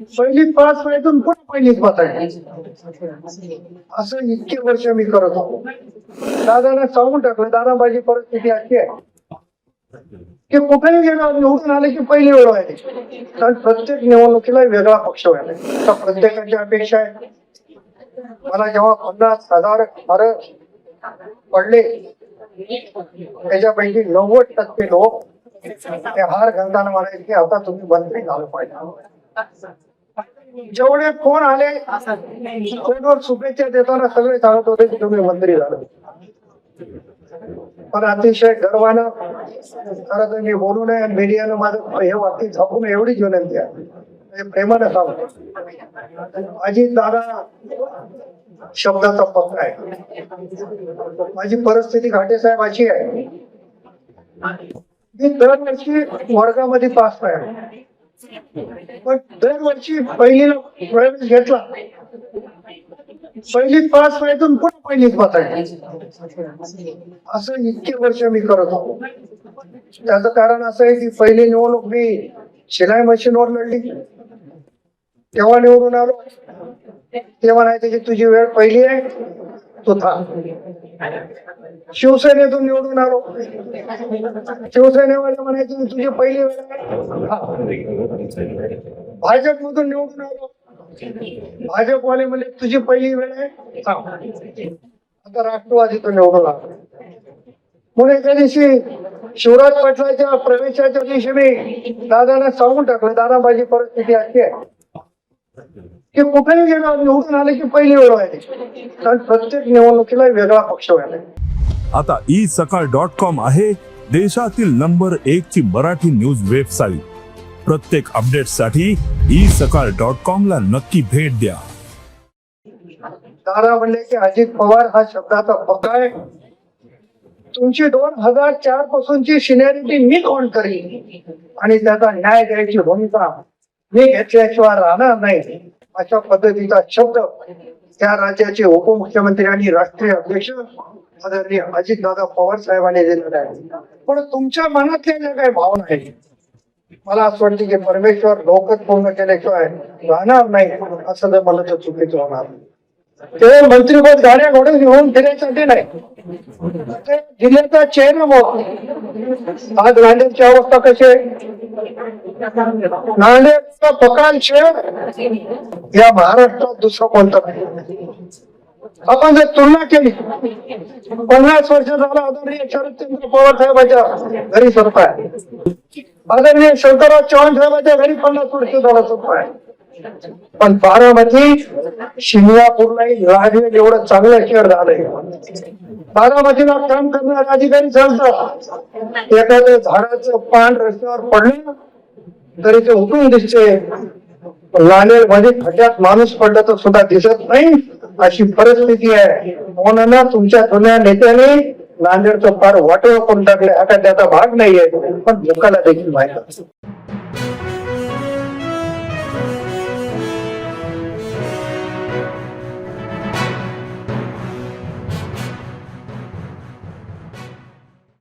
पहिलीत पास व्हायचं पुन्हा पहिलीत बसायचं. असं इतके वर्ष मी करत होतो. दादाने सांगून टाकलं दादा माझी परिस्थिती अशी आहे की कुठेही गेलो निवडून आले की पहिली वेळ व्हायची. कारण प्रत्येक निवडणुकीला वेगळा पक्ष व्हायला आता प्रत्येकाची अपेक्षा आहे. मला जेव्हा पन्नास हजार फार पडले त्याच्यापैकी नव्वद टक्के लोक ते हार घालताना म्हणायचे की आता तुम्ही मंत्री झालं पाहिजे. जेवढे फोन आले फोनवर शुभेच्छा देताना सगळे सांगत होते की तुम्ही मंत्री झाले. पण अतिशय गर्वानं खरं तर मी बोलू नये मीडियानं माझं हे वाक्य झापून एवढीच विनंती आहे. प्रेमानं सांगतो माझी दादा शब्दाचा पक्का आहे. माझी परिस्थिती घाटे साहेब अशी आहे. मी दरवर्षी वर्गामध्ये पास आहे पण दरवर्षी पहिलीला प्रवेश घेतला. पहिलीत पास व्हायतून पुन्हा पहिलीत आहे असं इतके वर्ष मी करत होतो त्याचं कारण असं आहे की पहिली निवडणूक मी शिलाई मशीनवर लढली. तेव्हा निवडून आलो. ते नाही की तुझी वेळ पहिली आहे. तू थांब. शिवसेनेतून निवडून आलो. शिवसेनेवाले म्हणायचे तुझी पहिली वेळ आहे. मधून भाजपमधून निवडून आलो. भाजपवाले म्हणजे तुझी पहिली वेळ आहे. आता राष्ट्रवादीतून निवडून आलो. म्हणून एका दिवशी शिवराज पाटलाच्या प्रवेशाच्या दिवशी मी दादांना सांगून टाकलं दादा माझी परिस्थिती अशी आहे की कुठेही गेलो निवडून आले की पहिली वेळ व्हायची कारण प्रत्येक निवडणुकीला वेगळा पक्ष व्हायला आता ई सकाळ डॉट कॉम आहे देशातील नंबर एक ची मराठी न्यूज वेबसाईट. प्रत्येक अपडेटसाठी ई सकाळ डॉट कॉम ला नक्की भेट द्या. दादा म्हणले की अजित पवार हा शब्दाचा पक्का आहे. तुमची दोन हजार चार पासूनची सिनेरिटी मी कोण करीन? आणि त्याचा न्याय द्यायची भूमिका मी घेतल्याशिवाय राहणार नाही. अशा पद्धतीचा शब्द त्या राज्याचे उपमुख्यमंत्री आणि राष्ट्रीय अध्यक्ष आदरणीय अजितदादा पवार साहेबांनी दिलेला आहे. पण तुमच्या मनातल्या ज्या काही भावना आहेत मला असं वाटतं की परमेश्वर लोकच पूर्ण केल्याशिवाय राहणार नाही असं जर मला तर चुकीचं होणार. ते मंत्रीपद गाड्या घोडे घेऊन फिरायसाठी नाही. ते जिल्ह्याचा चेहरा मग आज नांदेडची अवस्था कशी आहे? नांदेडचा पकाल शहर या महाराष्ट्रात दुसरं कोणतं नाही? आपण जर तुलना केली पन्नास वर्ष झाला आदरणीय शरदचंद्र पवार साहेबांच्या घरी सरपा आहे आदरणीय शंकरराव चव्हाण साहेबांच्या घरी पन्नास वर्ष झाला सरपा आहे पण बारामती शिंगणापूरलाही राजवेल एवढं चांगलं शहर झालंय. बारामतीला काम करणारे अधिकारी सांगतात एखाद्या झाडाचं पान रस्त्यावर पडलं तरी ते उठून दिसते. लांडेल मध्ये खड्ड्यात माणूस पडला तर सुद्धा दिसत नाही. अशी परिस्थिती आहे. म्हणून ना तुमच्या जुन्या नेत्याने नांदेडचं फार वाटोळ करून टाकले आता त्याचा भाग नाहीये. पण लोकांना देखील माहीत